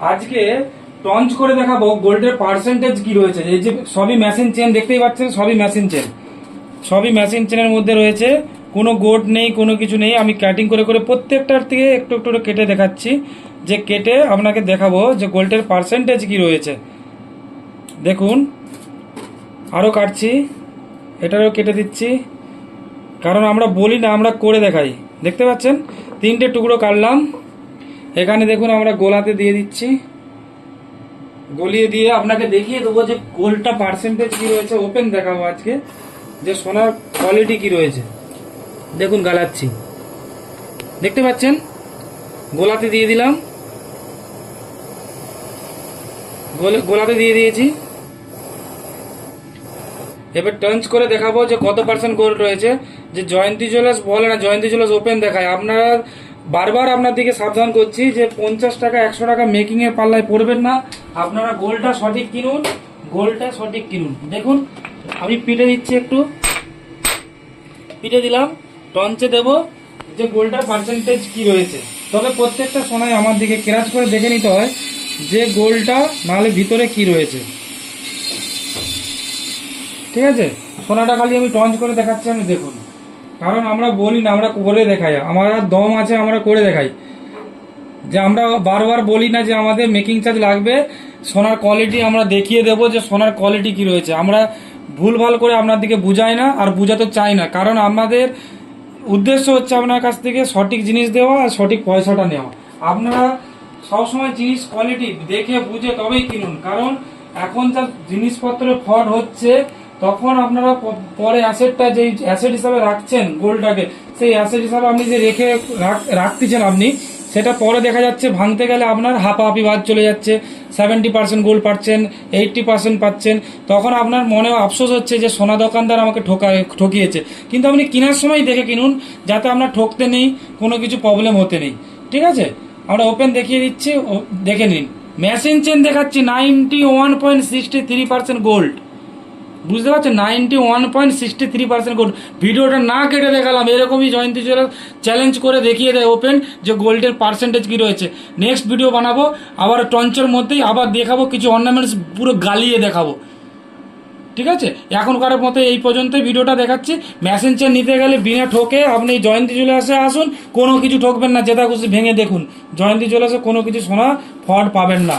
আজকে টঞ্চ করে দেখাবো গোল্ডের পার্সেন্টেজ কি রয়েছে। এই যে সবই মেশিন চেন দেখতেই পাচ্ছেন, সবই মেশিন চেন সবই মেশিন চেনের মধ্যে রয়েছে। কোনো গোট নেই, কোনো কিছু নেই। আমি কাটিং করে করে প্রত্যেকটার থেকে একটু একটু কেটে দেখাচ্ছি। যে কেটে আপনাকে দেখাবো যে গোল্ডের পার্সেন্টেজ কি রয়েছে। দেখুন আরও কাটছি, এটারও কেটে দিচ্ছি। কারণ আমরা বলি না, আমরা করে দেখাই। দেখতে পাচ্ছেন? তিনটে টুকরো কাটলাম। এখানে দেখুন আমরা গোলাতে দিয়ে দিচ্ছি। গলিয়ে দিয়ে আপনাকে দেখিয়ে দেবো যে গোলটা পার্সেন্টেজ কি রয়েছে। ওপেন দেখাবো আজকে যে সোনার কোয়ালিটি কি রয়েছে। দেখুন গালাচ্ছি। দেখতে পাচ্ছেন? গোলাতে দিয়ে দিলাম। গোলাতে দিয়ে দিয়েছি। এবার টার্নচ করে দেখাবো যে কত পার্সেন্ট গোল্ড রয়েছে। যে জয়ন্তী জুয়েলার্স বলে না, জয়ন্তী জুয়েলার্স ওপেন দেখায়। আপনারা বারবার আপনার দিকে সাবধান করছি যে পঞ্চাশ টাকা, একশো টাকা মেকিং এর পাল্লায় পড়বেন না। আপনারা গোলটা সঠিক কিনুন গোলটা সঠিক কিনুন। দেখুন, আমি পিটে দিচ্ছি একটু। পিটে দিলাম টঞ্চে দেব। যে গোলটার পার্সেন্টেজ কি রয়েছে? তবে প্রত্যেকটা সময় আমার দিকে ক্রাচ করে দেখে নিতে হয় যে গোলটা নাহলে ভিতরে কি রয়েছে। ঠিক আছে? সোনাটা খালি আমি টঞ্চ করে দেখাচ্ছি, আমি দেখুন। কারণ আমরা বলি না, আমরা করে দেখাই। আমার দম আছে, আমরা করে দেখাই। যে আমরা বারবার বলি না যে আমাদের মেকিং চার্জ লাগবে, সোনার কোয়ালিটি আমরা দেখিয়ে দেবো যে সোনার কোয়ালিটি কি রয়েছে। আমরা ভুলভাল করে আপনার দিকে বুঝাই না আর বুঝাতে চাই না। কারণ আমাদের উদ্দেশ্য হচ্ছে আপনার কাছ থেকে সঠিক জিনিস দেওয়া আর সঠিক পয়সাটা নেওয়া। আপনারা সবসময় জিনিস কোয়ালিটি দেখে, বুঝে তবেই কিনুন। কারণ এখন যা জিনিসপত্রে ফ্রড হচ্ছে তখন আপনারা পরে অ্যাসেটটা যেই অ্যাসেট হিসাবে রাখছেন গোল্ডটাকে সেই অ্যাসেট হিসাবে আপনি যে রেখে রাখ- রাখতেছেন আপনি, সেটা পরে দেখা যাচ্ছে ভাঙতে গেলে আপনার হাফাহাফি বাদ চলে যাচ্ছে সেভেন্টি পার্সেন্ট গোল্ড পাচ্ছেন এইটটি পার্সেন্ট পাচ্ছেন, তখন আপনার মনে আফসোস হচ্ছে যে সোনা দোকানদার আমাকে ঠকা, ঠকিয়েছে। কিন্তু আপনি কেনার সময় দেখে কিনুন, যাতে আপনার ঠকতে নেই, কোনো কিছু প্রবলেম হতে নেই। ঠিক আছে? আমরা ওপেন দেখিয়ে দিচ্ছি দেখে নিন। মেশিন চেন দেখাচ্ছি ninety one point sixty three percent gold বুঝতে পারছেন? Ninety one point sixty three percent gold ভিডিওটা না কেটে দেখালাম, এরকমই জয়ন্তী জুয়েলার চ্যালেঞ্জ করে দেখিয়ে দেয় ওপেন যে গোল্ডের পার্সেন্টেজ কী রয়েছে। নেক্সট ভিডিও বানাবো, আবার টঞ্চের মধ্যেই আবার দেখাবো, কিছু অর্নামেন্টস পুরো গালিয়ে দেখাবো। ঠিক আছে? এখনকার মতো এই পর্যন্তই ভিডিওটা দেখাচ্ছি। চেন নিতে গেলে বিনা ঠকে আপনি জয়ন্তী জুয়েলার্সে আসুন, কোনো কিছু ঠকবেন না যেটা খুশি ভেঙে দেখুন। জয়ন্তী জুয়েলার্সে কোনো কিছু সোনা, ফ্রড পাবেন না।